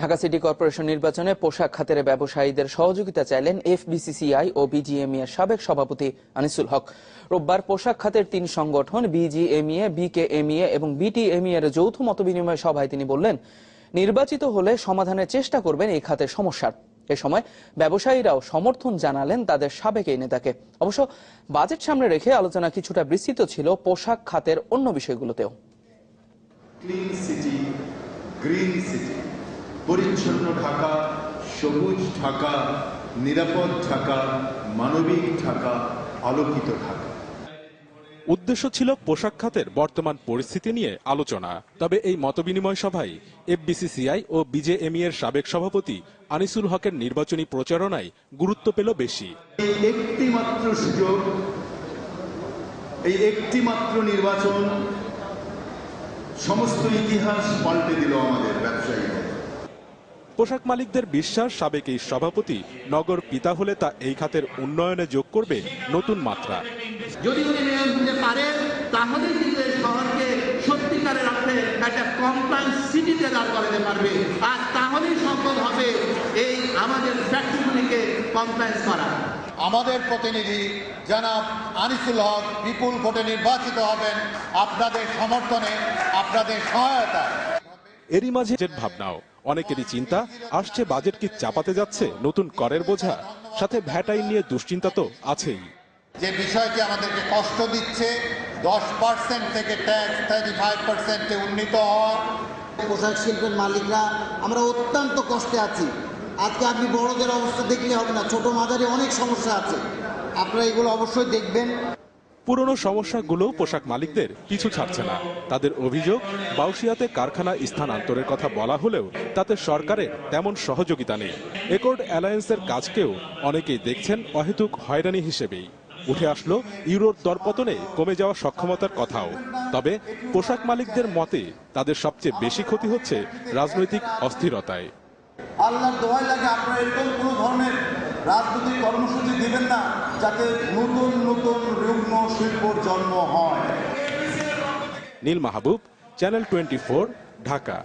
Dhaka city corporation নির্বাচনে পোশাক খাতের ব্যবসায়ীদের সহযোগিতা চাইলেন এফবিসিসিআই ও বিজিএমইএ সাবেক সভাপতি আনিসুল হক। রোববার পোশাক খাতের তিন সংগঠন, বিজিএমইএ, বিকেএমইএ এবং বিটিএমইএ এর যৌথ মতবিনিময় সভায় তিনি বললেন, নির্বাচিত হলে সমাধানের চেষ্টা করবেন এই খাতের সমস্যার। এ সময় ব্যবসায়ীরাও সমর্থন জানালেন তাদের সাবেক এই নেতাকে। অবশ্য বাজেট সামনে রেখে আলোচনা কিছুটা বিস্তৃত ছিল পোশাক খাতের অন্য বিষয়গুলোতেও। Clean city, green city. পরিচ্ছন্ন ঢাকা সবুজ ঢাকা নিরাপদ ঢাকা মানবিক ঢাকা আলোকিত ঢাকা। উদ্দেশ্য ছিল পোশাক খাতের বর্তমান পরিস্থিতি নিয়ে আলোচনা। তবে এই মতবিনিময় সভায় এফবিসিসিআই ও বিজেএমই এর সাবেক সভাপতি আনিসুল হকের নির্বাচনী প্রচারণায় গুরুত্ব পেল বেশি। এই একটি মাত্র সুযোগ এই একটি মাত্র নির্বাচন সমস্ত ইতিহাস পাল্টে দিল আমাদের ব্যবসায়ীদের পোশাক মালিকদের বিশ্বাস সাবেক এই সভাপতি নগর পিতা হলে তা এই খাতের উন্নয়নে যোগ করবে নতুন মাত্রা। যদি উনি মেয়র হতে পারেন তাহলেই কিন্তু শহরকে সত্যিকারের অর্থে একটা কমপ্লায়েন্স সিটিতে দাঁড় করাতে পারবে। আর তাহলেই সম্ভব হবে এই আমাদের ফ্যাক্টরিগুলিকে কমপ্লায়েন্স করা। আমাদের প্রতিনিধি জনাব আনিসুল হক বিপুল ভোটে নির্বাচিত হবেন। আপনাদের সমর্থনে আপনাদের সহায়তা এরই মাঝে ভাবনাও। অনেকেরই চিন্তা আসছে বাজেট কি চাপাতে যাচ্ছে নতুন করের বোঝা? সাথে ভ্যাট আইন নিয়ে দুশ্চিন্তা তো আছেই। যে বিষয়টি আমাদেরকে কষ্ট দিচ্ছে দশ পার্সেন্ট থেকে ট্যাক্স থার্টি ফাইভ পার্সেন্টে উন্নীত হওয়া। পোশাক শিল্পের মালিকরা আমরা অত্যন্ত কষ্টে আছি। আজকে আপনি বড়দের অবস্থা দেখলে হবে না ছোট মাঝারি অনেক সমস্যা আছে। আপনারা এগুলো অবশ্যই দেখবেন। পুরনো সমস্যাগুলো পোশাক মালিকদের পিছু ছাড়ছে না। তাদের অভিযোগ বাউশিয়াতে কারখানা স্থানান্তরের কথা বলা হলেও তাতে সরকারের তেমন সহযোগিতা নেই। একর্ড অ্যালায়েন্সের কাজকেও অনেকেই দেখছেন অহেতুক হয়রানি হিসেবেই। উঠে আসলো ইউরোর দরপতনে কমে যাওয়া সক্ষমতার কথাও। তবে পোশাক মালিকদের মতে তাদের সবচেয়ে বেশি ক্ষতি হচ্ছে রাজনৈতিক অস্থিরতায়। আল্লাহর দোয়াই লাগে আপনারা এরকম কোনো ধরনের রাজনৈতিক কর্মসূচি দিবেন না। যাতে নতুন নতুন রুগ্ন শিল্পর জন্ম হয়। Nil Mahbub channel twenty Dhaka